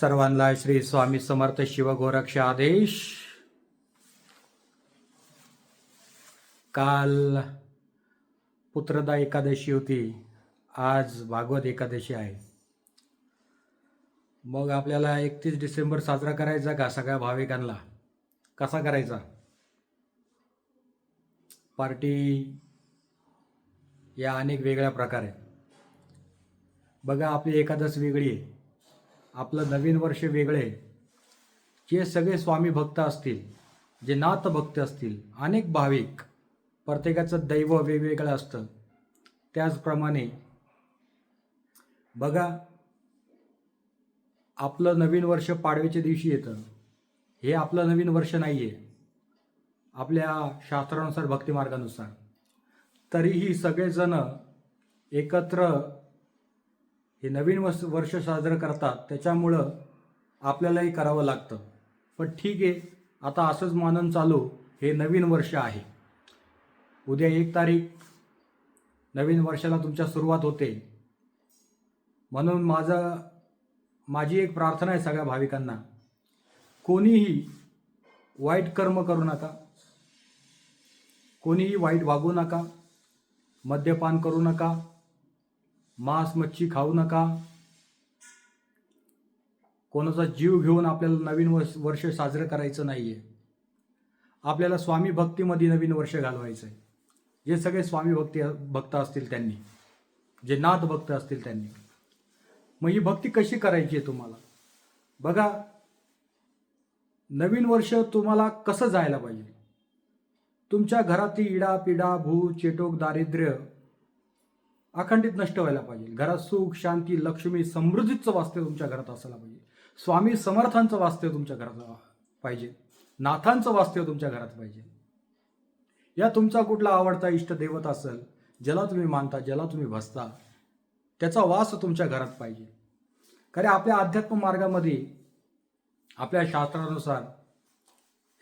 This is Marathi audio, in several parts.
सर्वांना श्री स्वामी समर्थ शिवगोरक्ष आदेश. काल पुत्रदा एकादशी होती. आज भागवत एकादशी आहे. मग आपल्याला एकतीस डिसेंबर साजरा करायचा का सगळ्या भाविकांना? कसा करायचा? पार्टी या अनेक वेगळ्या प्रकारे. बघा आपली एकादश वेगळी आहे. आपलं नवीन वर्ष वेगळे जे सगळे स्वामी भक्त असतील जे नाथ भक्त असतील अनेक भाविक प्रत्येकाचं दैव वेगवेगळं असतं. त्याचप्रमाणे बघा आपलं नवीन वर्ष पाडव्याच्या दिवशी येतं. हे आपलं नवीन वर्ष नाही आहे आपल्या शास्त्रानुसार भक्तिमार्गानुसार. तरीही सगळेजण एकत्र हे नवीन वस वर्ष साजरं करतात त्याच्यामुळं आपल्यालाही करावं लागतं. पण ठीक आहे आता असंच मानून चालू हे नवीन वर्ष आहे. उद्या एक तारीख नवीन वर्षाला तुमच्या सुरुवात होते. म्हणून माझं माझी एक प्रार्थना आहे सगळ्या भाविकांना. कोणीही वाईट कर्म करू नका. कोणीही वाईट वागू नका. मद्यपान करू नका. मांस मच्छी खाऊ नका. कोणाचा जीव घेऊन आपल्याला नवीन वर्ष वर्ष साजरं करायचं नाही आहे आपल्याला स्वामी भक्तीमध्ये नवीन वर्ष घालवायचं आहे जे सगळे स्वामी भक्ती भक्त असतील त्यांनी. जे नाथ भक्त असतील त्यांनी. मग ही भक्ती कशी करायची आहे तुम्हाला? बघा नवीन वर्ष तुम्हाला कसं जायला पाहिजे? तुमच्या घरातील इडा पिडा भू चेटोक दारिद्र्य अखंडित नष्ट व्हायला पाहिजे. घरात सुख शांती लक्ष्मी समृद्धीचं वास्तव तुमच्या घरात असायला पाहिजे. स्वामी समर्थांचं वास्तव तुमच्या घरात पाहिजे. नाथांचं वास्तव तुमच्या घरात पाहिजे. या तुमचा कुठला आवडता इष्ट देवत असेल ज्याला तुम्ही मानता ज्याला तुम्ही भसता त्याचा वास तुमच्या घरात पाहिजे. कारण आपल्या अध्यात्म मार्गामध्ये आपल्या शास्त्रानुसार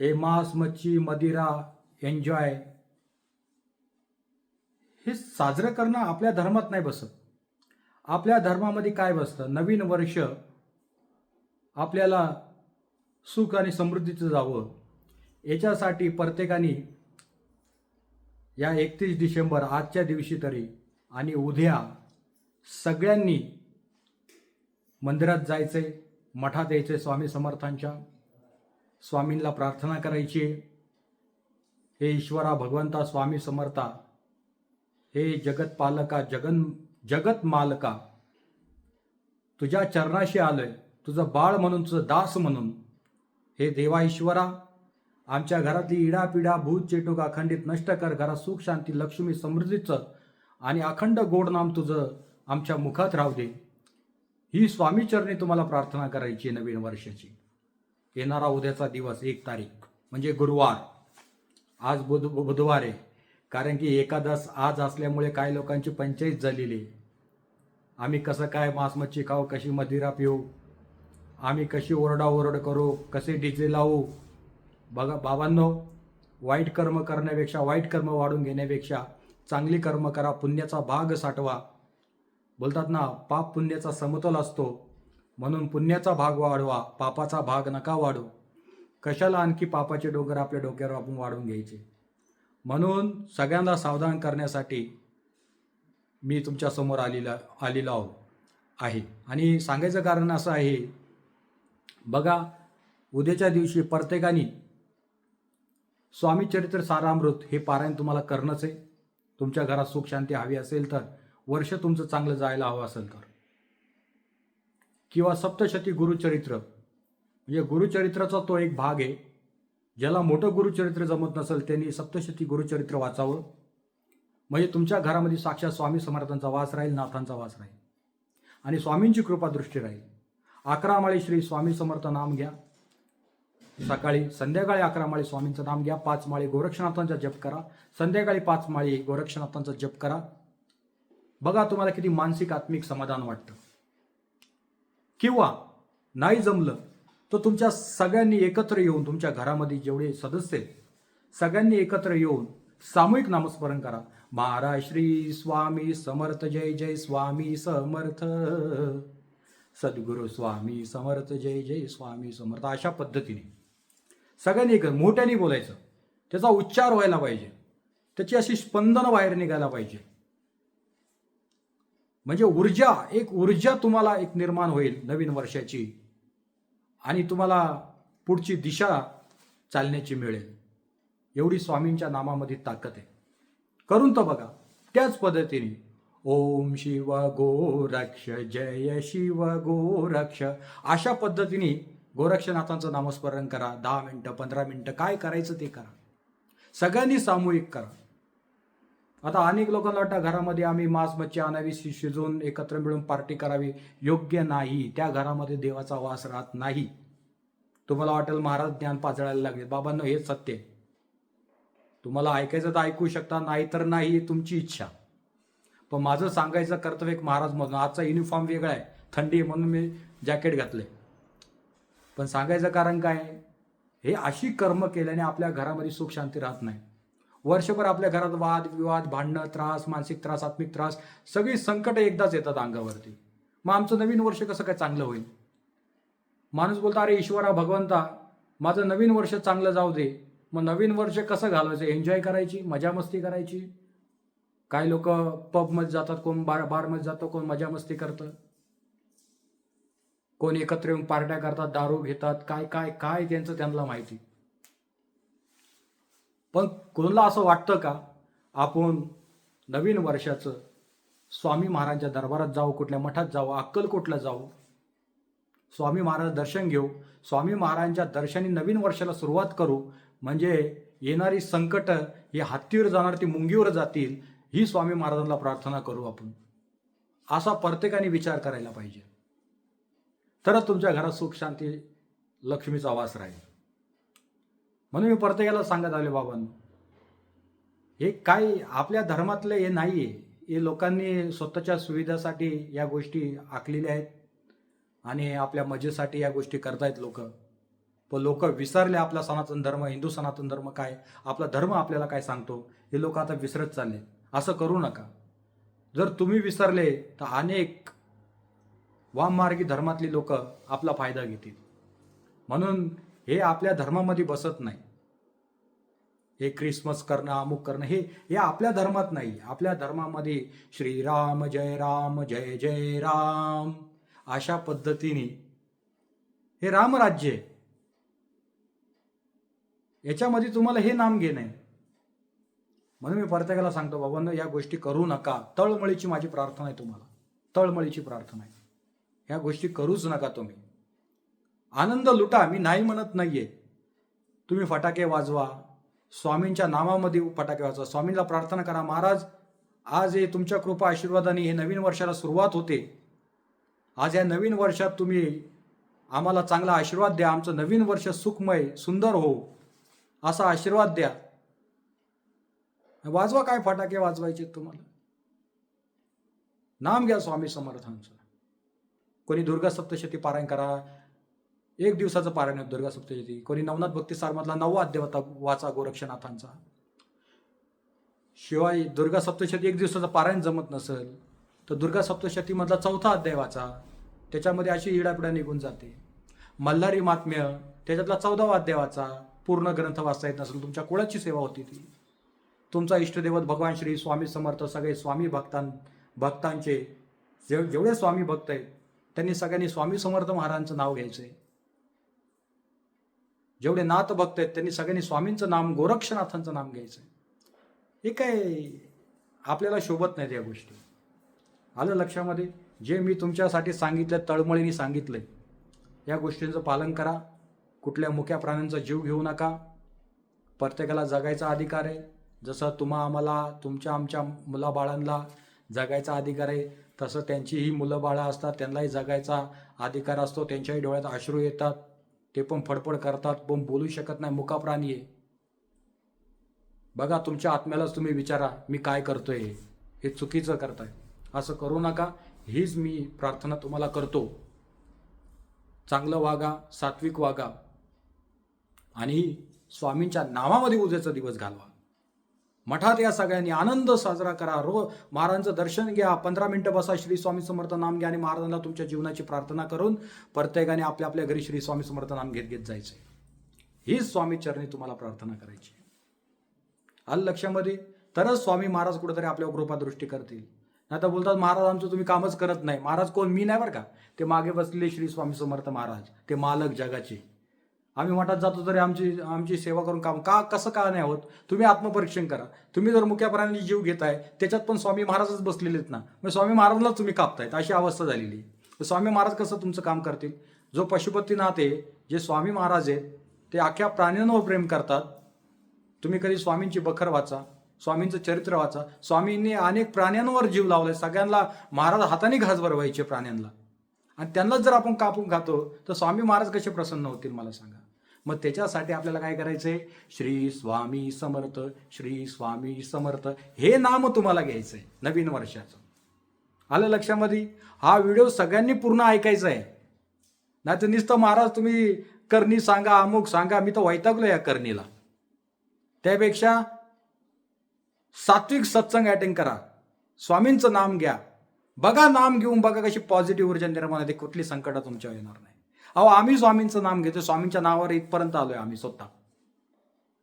हे मांस मच्छी मदिरा एन्जॉय हे साजरं करणं आपल्या धर्मात नाही बसत. आपल्या धर्मामध्ये काय बसतं? नवीन वर्ष आपल्याला सुख आणि समृद्धीचं जावं. याच्यासाठी प्रत्येकाने या एकतीस डिसेंबर आजच्या दिवशी तरी आणि उद्या सगळ्यांनी मंदिरात जायचंय मठात यायचे स्वामी समर्थांच्या. स्वामींना प्रार्थना करायची आहे. हे ईश्वरा भगवंता स्वामी समर्था हे जगतपालका जगन जगत मालका. तुझ्या चरणाशी आलोय. तुझं बाळ म्हणून तुझं दास म्हणून. हे देवा ईश्वरा आमच्या घरातली इडापिडा भूत चेटूक अखंडित नष्ट कर. घरात सुख शांती लक्ष्मी समृद्धीचं आणि अखंड गोड नाम तुझं आमच्या मुखात राहू दे. ही स्वामीचरणी तुम्हाला प्रार्थना करायची आहे नवीन वर्षाची. येणारा उद्याचा दिवस एक तारीख म्हणजे गुरुवार. आज बुध बुधवार आहे. कारण की एकादश आज असल्यामुळे काही लोकांची पंचायत झालेली. आहे आम्ही कसं काय मांस मच्छी खाऊ कशी मदिरा पिऊ आम्ही कशी ओरडाओरड करू कसे डीजे लावू. बघा बाबांनो वाईट कर्म करण्यापेक्षा वाईट कर्म वाढून घेण्यापेक्षा चांगली कर्म करा पुण्याचा भाग साठवा. बोलतात ना पाप पुण्याचा समतोल असतो. म्हणून पुण्याचा भाग वाढवा पापाचा भाग नका वाढू. कशाला आणखी पापाचे डोंगर आपल्या डोक्यावर आपण वाढवून घ्यायचे? म्हणून सगळ्यांना सावधान करण्यासाठी मी तुमच्यासमोर आलेला आलेलो आहो आहे. आणि सांगायचं कारण असं आहे बघा उद्याच्या दिवशी प्रत्येकाने स्वामी चरित्र सारामृत हे पारायण तुम्हाला करणंच आहे. तुमच्या घरात सुख शांती हवी असेल तर वर्ष तुमचं चांगलं जायला हवं असेल तर. किंवा सप्तशती गुरुचरित्र म्हणजे गुरुचरित्राचा तो एक भाग आहे. ज्याला मोठं गुरुचरित्र जमत नसेल त्यांनी सप्तशती गुरुचरित्र वाचावं. म्हणजे तुमच्या घरामध्ये साक्षात स्वामी समर्थांचा वास राहील नाथांचा वास राहील. आणि स्वामींची कृपा दृष्टी राहील. अकरा माळी श्री स्वामी समर्थ नाम घ्या. सकाळी संध्याकाळी अकरा माळी स्वामींचं नाम घ्या. पाच माळी गोरक्षनाथांचा जप करा. संध्याकाळी पाच माळी गोरक्षनाथांचा जप करा. बघा तुम्हाला किती मानसिक आत्मिक समाधान वाटतं. किंवा नाही जमलं तर तुमच्या सगळ्यांनी एकत्र येऊन तुमच्या घरामध्ये जेवढे सदस्य आहेत सगळ्यांनी एकत्र येऊन सामूहिक नामस्मरण करा. महाराज श्री स्वामी समर्थ जय जय स्वामी समर्थ. सद्गुरू स्वामी समर्थ जय जय स्वामी समर्थ. अशा पद्धतीने सगळ्यांनी एक मोठ्याने बोलायचं. त्याचा उच्चार व्हायला पाहिजे. त्याची अशी स्पंदनं बाहेर निघायला पाहिजे. म्हणजे ऊर्जा एक ऊर्जा तुम्हाला एक निर्माण होईल नवीन वर्षाची. आणि तुम्हाला पुढची दिशा चालण्याची मिळेल. एवढी स्वामींच्या नामामध्ये ताकद आहे. करून तर बघा. त्याच पद्धतीने ओम शिव गोरक्ष जय शिव गोरक्ष. अशा पद्धतीने गोरक्षनाथांचं नामस्मरण करा. दहा मिनटं पंधरा मिनटं काय करायचं ते करा. सगळ्यांनी सामूहिक करा. आता अनेक लोकांना वाटतं घरामध्ये आम्ही मांस मच्छी आणावी शिजवून एकत्र मिळून पार्टी करावी. योग्य नाही. त्या घरामध्ये देवाचा वास राहत नाही. तुम्हाला वाटेल महाराज ज्ञान पाजळायला लागले. बाबांनो हेच सत्य आहे. तुम्हाला ऐकायचं तर ऐकू शकता नाही तर नाही तुमची इच्छा. पण माझं सांगायचं कर्तव्य एक महाराज म्हणून. आजचा युनिफॉर्म वेगळा आहे. थंडी आहे म्हणून मी जॅकेट घातले पण सांगायचं कारण काय? हे अशी कर्म केल्याने आपल्या घरामध्ये सुख शांती राहत नाही. वर्षभर आपल्या घरात वाद विवाद भांडणं त्रास मानसिक त्रास आत्मिक त्रास सगळी संकट एकदाच येतात अंगावरती. मग आमचं नवीन वर्ष कसं काय चांगलं होईल? माणूस बोलतो अरे ईश्वरा भगवंता माझं नवीन वर्ष चांगलं जाऊ दे. मग नवीन वर्ष कसं घालवायचं? एन्जॉय करायची? मजा मस्ती करायची? काही लोक पबमध्ये जातात कोण बार बारमध्ये जातं कोण मजा मस्ती करतं? कोण एकत्र येऊन पार्ट्या करतात दारू घेतात काय काय काय त्यांचं त्यांना माहिती. पण कोणाला असं वाटतं का? आपण नवीन वर्षाचं स्वामी महाराजांच्या दरबारात जाऊ कुठल्या मठात जाऊ अक्कलकोटला जाऊ स्वामी महाराज दर्शन घेऊ स्वामी महाराजांच्या दर्शनी नवीन वर्षाला सुरुवात करू म्हणजे येणारी संकट ही हत्तीवर जाणार ती मुंगीवर जातील ही स्वामी महाराजांना प्रार्थना करू आपण. असा प्रत्येकाने विचार करायला पाहिजे. तरच तुमच्या घरात सुख शांती लक्ष्मीचा वास राहील. म्हणून मी प्रत्येकाला सांगत आले बाबांनो. हे काय आपल्या धर्मातलं हे नाही आहे हे लोकांनी स्वतःच्या सुविधासाठी या गोष्टी आखलेल्या आहेत. आणि आपल्या मजेसाठी या गोष्टी करतायत लोक. पण लोक विसरले आपला सनातन धर्म हिंदू सनातन धर्म काय? आपला धर्म आपल्याला काय सांगतो? हे लोक आता विसरत चालले असं करू नका. जर तुम्ही विसरले तर अनेक वाममार्गी धर्मातली लोक आपला फायदा घेतील. म्हणून हे आपल्या धर्मामध्ये बसत नाही. हे क्रिसमस करणं अमुक करणं हे हे आपल्या धर्मात नाही. आपल्या धर्मामध्ये श्रीराम जय राम जय जय राम अशा पद्धतीने हे रामराज्य आहे. याच्यामध्ये तुम्हाला हे नाम घेणं आहे. म्हणून मी प्रत्येकाला सांगतो बाबांनो या गोष्टी करू नका. तळमळीची माझी प्रार्थना आहे तुम्हाला. तळमळीची प्रार्थना आहे. ह्या गोष्टी करूच नका तुम्ही. आनंद लुटा मी नाही म्हणत नाहीये. तुम्ही फटाके वाजवा स्वामींच्या नामामध्ये फटाके वाजवा. स्वामींना प्रार्थना करा महाराज आज हे तुमच्या कृपा आशीर्वादाने हे नवीन वर्षाला सुरुवात होते. आज या नवीन वर्षात तुम्ही आम्हाला चांगला आशीर्वाद द्या. आमचं नवीन वर्ष सुखमय सुंदर हो. असा आशीर्वाद द्या. वाजवा काय फटाके वाजवायचे तुम्हाला? नाम घ्या स्वामी समर्थांचं. कोणी दुर्गा सप्तशती पारायण करा एक दिवसाचं पारायण आहे दुर्गा सप्तशती कोणी नवनाथ भक्ती सारमधला नववा अध्याय वाचा गोरक्षनाथांचा. शिवाय दुर्गा सप्तशती एक दिवसाचं पारायण जमत नसेल तर दुर्गा सप्तशतीमधला चौथा अध्याय वाचा. त्याच्यामध्ये अशी इडापिडा निघून जाते. मल्हारी मात्म्य त्याच्यातला चौदावा अध्याय वाचा. पूर्ण ग्रंथ वाचता येत नसेल तुमच्या कुळाची सेवा होती ती. तुमचा इष्टदेवत भगवान श्री स्वामी समर्थ सगळे स्वामी भक्तां भक्तांचे जेव जेवढे स्वामी भक्त आहेत त्यांनी सगळ्यांनी स्वामी समर्थ महाराजांचं नाव घ्यायचं आहे जेवढे नाथ भक्त आहेत त्यांनी सगळ्यांनी स्वामींचं नाम गोरक्षनाथांचं नाम घ्यायचंय. हे काय आपल्याला शोभत नाहीत या गोष्टी. आलं लक्षामध्ये? जे मी तुमच्यासाठी सांगितलं तळमळीने सांगितलं या गोष्टींचं पालन करा. कुठल्या मुख्या प्राण्यांचा जीव घेऊ नका. प्रत्येकाला जगायचा अधिकार आहे. जसं तुम्हा आम्हाला तुमच्या आमच्या मुलाबाळांना जगायचा अधिकार आहे तसं त्यांचीही मुलं बाळं असतात त्यांनाही जगायचा अधिकार असतो त्यांच्याही डोळ्यात अश्रू येतात. ते पण फडफड करतात पण बोलू शकत नाही. मुका प्राणी आहे. बघा तुमच्या आत्म्यालाच तुम्ही विचारा मी काय करतोय? हे हे चुकीचं करताय. असं करू नका. हीच मी प्रार्थना तुम्हाला करतो. चांगलं वागा सात्विक वागा. आणि स्वामींच्या नावामध्ये उद्याचा दिवस घालवा. मठात या सगळ्यांनी आनंद साजरा करा. रो महाराजांचं दर्शन घ्या. पंधरा मिनटं बसा. श्री स्वामी समर्थ नाम घ्या आणि महाराजांना तुमच्या जीवनाची प्रार्थना करून प्रत्येकाने आपल्या आपल्या घरी श्री स्वामी समर्थ नाम घेत घेत जायचं. हीच स्वामी चरणी तुम्हाला प्रार्थना करायची. आल लक्षामध्ये? तरच स्वामी महाराज कुठेतरी आपल्या कृपादृष्टी करतील. नाही तर बोलतात महाराज आमचं तुम्ही कामच करत नाही. महाराज कोण? मी नाही बरं का? ते मागे बसलेले श्री स्वामी समर्थ महाराज. ते मालक जगाचे. आम्ही मठात जातो तरी आमची आमची सेवा करून काम का कसं का नाही होत? तुम्ही आत्मपरीक्षण करा. तुम्ही जर मुख्या जीव घेताय त्याच्यात पण स्वामी महाराजच बसलेले आहेत ना. मग स्वामी महाराजलाच तुम्ही कापतायत. अशी अवस्था झालेली. आहे. तर स्वामी महाराज कसं तुमचं काम करतील? जो पशुपतीनाथ आहे जे स्वामी महाराज आहेत ते अख्ख्या प्राण्यांवर प्रेम करतात. तुम्ही कधी स्वामींची बखर वाचा स्वामींचं चरित्र वाचा. स्वामींनी अनेक प्राण्यांवर जीव लावलाय. सगळ्यांना महाराज हाताने घास भरवायचे प्राण्यांना. आणि त्यांनाच जर आपण कापून खातो तर स्वामी महाराज कसे प्रसन्न होतील मला सांगा. मग त्याच्यासाठी आपल्याला काय करायचंय? श्री स्वामी समर्थ श्री स्वामी समर्थ हे नाम तुम्हाला घ्यायचंय नवीन वर्षाचं. आलं लक्षामध्ये? हा व्हिडिओ सगळ्यांनी पूर्ण ऐकायचा आहे. नाही तर नुसतं महाराज तुम्ही करणी सांगा अमुक सांगा मी तर वैतागलो या करणीला. त्यापेक्षा सात्विक सत्संग अटेंड करा. स्वामींचं नाम घ्या. बघा नाम घेऊन बघा कशी पॉझिटिव्ह ऊर्जा निर्माण होते. कुठली संकट तुमच्या येणार नाही. अहो आम्ही स्वामींचं नाम घेतो स्वामींच्या नावावर इथपर्यंत आलोय आम्ही स्वतः.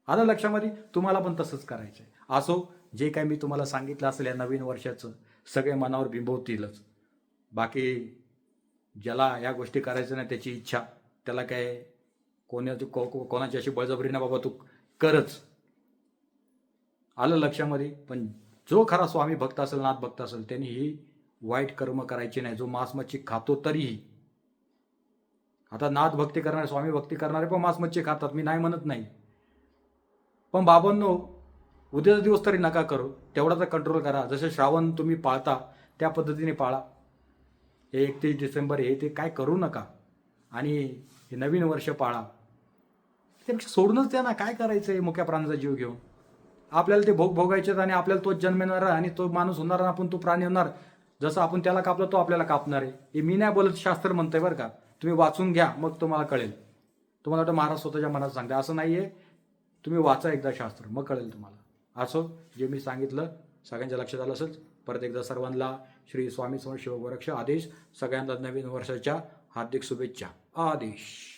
आलं लक्षामध्ये? तुम्हाला पण तसंच करायचं आहे असो जे काही मी तुम्हाला सांगितलं असेल या नवीन वर्षाचं सगळे मनावर बिंबवतीलच. बाकी ज्याला या गोष्टी करायचं नाही त्याची इच्छा त्याला काय कोणाची को को- कोणाची अशी बळजबरी ना बाबा तू करच. आलं लक्षामध्ये? पण जो खरा स्वामी भक्त असेल नाथ भक्त असेल त्यांनी ही वाईट कर्म करायची नाही. जो मांस मच्छी खातो तरीही आता नाथ भक्ती करणारे स्वामी भक्ती करणारे पण मांस मच्छी खातात. मी नाही म्हणत नाही. पण बाबांनो उद्याचा दिवस तरी नका करू. तेवढा तर कंट्रोल करा. जसं श्रावण तुम्ही पाळता त्या पद्धतीने पाळा. हे एकतीस डिसेंबर हे ते काय करू नका. आणि हे नवीन वर्ष पाळा. त्यापेक्षा सोडूनच द्या ना. काय करायचं आहे मुख्या प्राण्याचा जीव घेऊन? आपल्याला ते भोग भोगायचेत आणि आपल्याला तोच जन्म येणार आणि तो माणूस होणार आणि आपण तो प्राणी होणार. जसं आपण त्याला कापलं तो आपल्याला कापणार आहे. हे मी नाही बोलत शास्त्र म्हणतंय बरं का. तुम्ही वाचून घ्या मग तुम्हाला कळेल. तुम्हाला वाटतं महाराज स्वतःच्या मनात सांगते असं नाही आहे तुम्ही वाचा एकदा शास्त्र मग कळेल तुम्हाला. असो जे मी सांगितलं सगळ्यांच्या लक्षात आलं असेल परत एकदा सर्वांना श्री स्वामी समर्थ शिवगोरक्ष आदेश सगळ्यांना नवीन वर्षाच्या हार्दिक शुभेच्छा. आदेश.